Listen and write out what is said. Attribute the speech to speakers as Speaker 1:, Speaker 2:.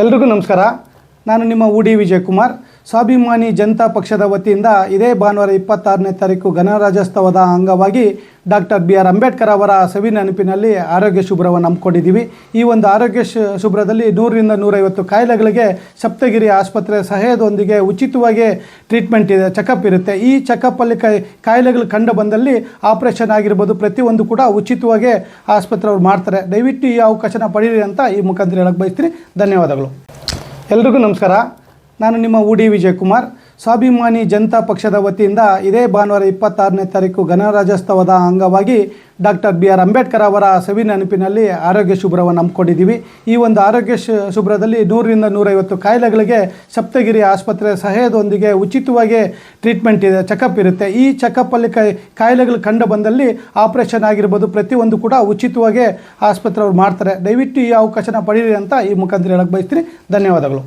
Speaker 1: ಎಲ್ರಿಗೂ ನಮಸ್ಕಾರ. ನಾನು ನಿಮ್ಮ ಉಡಿ ವಿಜಯಕುಮಾರ್. ಸ್ವಾಭಿಮಾನಿ ಜನತಾ ಪಕ್ಷದ ವತಿಯಿಂದ ಇದೇ ಭಾನುವಾರ ಇಪ್ಪತ್ತಾರನೇ ತಾರೀಕು ಗಣರಾಜ್ಯೋತ್ಸವದ ಅಂಗವಾಗಿ ಡಾಕ್ಟರ್ ಬಿ ಆರ್ ಅಂಬೇಡ್ಕರ್ ಅವರ ಸವಿ ನೆನಪಿನಲ್ಲಿ ಆರೋಗ್ಯ ಶುಭ್ರವನ್ನು ಹಮ್ಮಿಕೊಂಡಿದ್ದೀವಿ. ಈ ಒಂದು ಆರೋಗ್ಯ ಶುಭ್ರದಲ್ಲಿ ನೂರರಿಂದ ನೂರೈವತ್ತು ಕಾಯಿಲೆಗಳಿಗೆ ಸಪ್ತಗಿರಿ ಆಸ್ಪತ್ರೆ ಸಹಾಯದೊಂದಿಗೆ ಉಚಿತವಾಗಿ ಟ್ರೀಟ್ಮೆಂಟ್ ಇದೆ, ಚೆಕಪ್ ಇರುತ್ತೆ. ಈ ಚೆಕಪ್ಪಲ್ಲಿ ಕೈ, ಕಾಯಿಲೆಗಳು ಕಂಡು ಬಂದಲ್ಲಿ ಆಪ್ರೇಷನ್ ಆಗಿರ್ಬೋದು, ಪ್ರತಿಯೊಂದು ಕೂಡ ಉಚಿತವಾಗಿ ಆಸ್ಪತ್ರೆಯವ್ರು ಮಾಡ್ತಾರೆ. ದಯವಿಟ್ಟು ಈ ಅವಕಾಶನ ಪಡೀರಿ ಅಂತ ಈ ಮುಖಾಂತರ ಹೇಳಕ್ಕೆ ಬಯಸ್ತೀನಿ. ಧನ್ಯವಾದಗಳು. ಎಲ್ರಿಗೂ ನಮಸ್ಕಾರ. ನಾನು ನಿಮ್ಮ ಉಡಿ ವಿಜಯಕುಮಾರ್. ಸ್ವಾಭಿಮಾನಿ ಜನತಾ ಪಕ್ಷದ ವತಿಯಿಂದ ಇದೇ ಭಾನುವಾರ ಇಪ್ಪತ್ತಾರನೇ ತಾರೀಕು ಗಣರಾಜ್ಯೋತ್ಸವದ ಅಂಗವಾಗಿ ಡಾಕ್ಟರ್ ಬಿ ಆರ್ ಅಂಬೇಡ್ಕರ್ ಅವರ ಸವಿ ನೆನಪಿನಲ್ಲಿ ಆರೋಗ್ಯ ಶುಭ್ರವನ್ನು ಹಮ್ಮಿಕೊಂಡಿದ್ದೀವಿ. ಈ ಒಂದು ಆರೋಗ್ಯ ಶುಭ್ರದಲ್ಲಿ ನೂರರಿಂದ ನೂರೈವತ್ತು ಕಾಯಿಲೆಗಳಿಗೆ ಸಪ್ತಗಿರಿ ಆಸ್ಪತ್ರೆ ಸಹಾಯದೊಂದಿಗೆ ಉಚಿತವಾಗಿ ಟ್ರೀಟ್ಮೆಂಟ್ ಇದೆ, ಚೆಕಪ್ ಇರುತ್ತೆ. ಈ ಚೆಕಪ್ಪಲ್ಲಿ ಕೈ, ಕಾಯಿಲೆಗಳು ಕಂಡು ಬಂದಲ್ಲಿ ಆಪ್ರೇಷನ್ ಆಗಿರ್ಬೋದು, ಪ್ರತಿಯೊಂದು ಕೂಡ ಉಚಿತವಾಗಿ ಆಸ್ಪತ್ರೆಯವ್ರು ಮಾಡ್ತಾರೆ. ದಯವಿಟ್ಟು ಈ ಅವಕಾಶನ ಪಡೀರಿ ಅಂತ ಈ ಮುಖಾಂತರ ಹೇಳಕ್ಕೆ ಬಯಸ್ತೀನಿ. ಧನ್ಯವಾದಗಳು.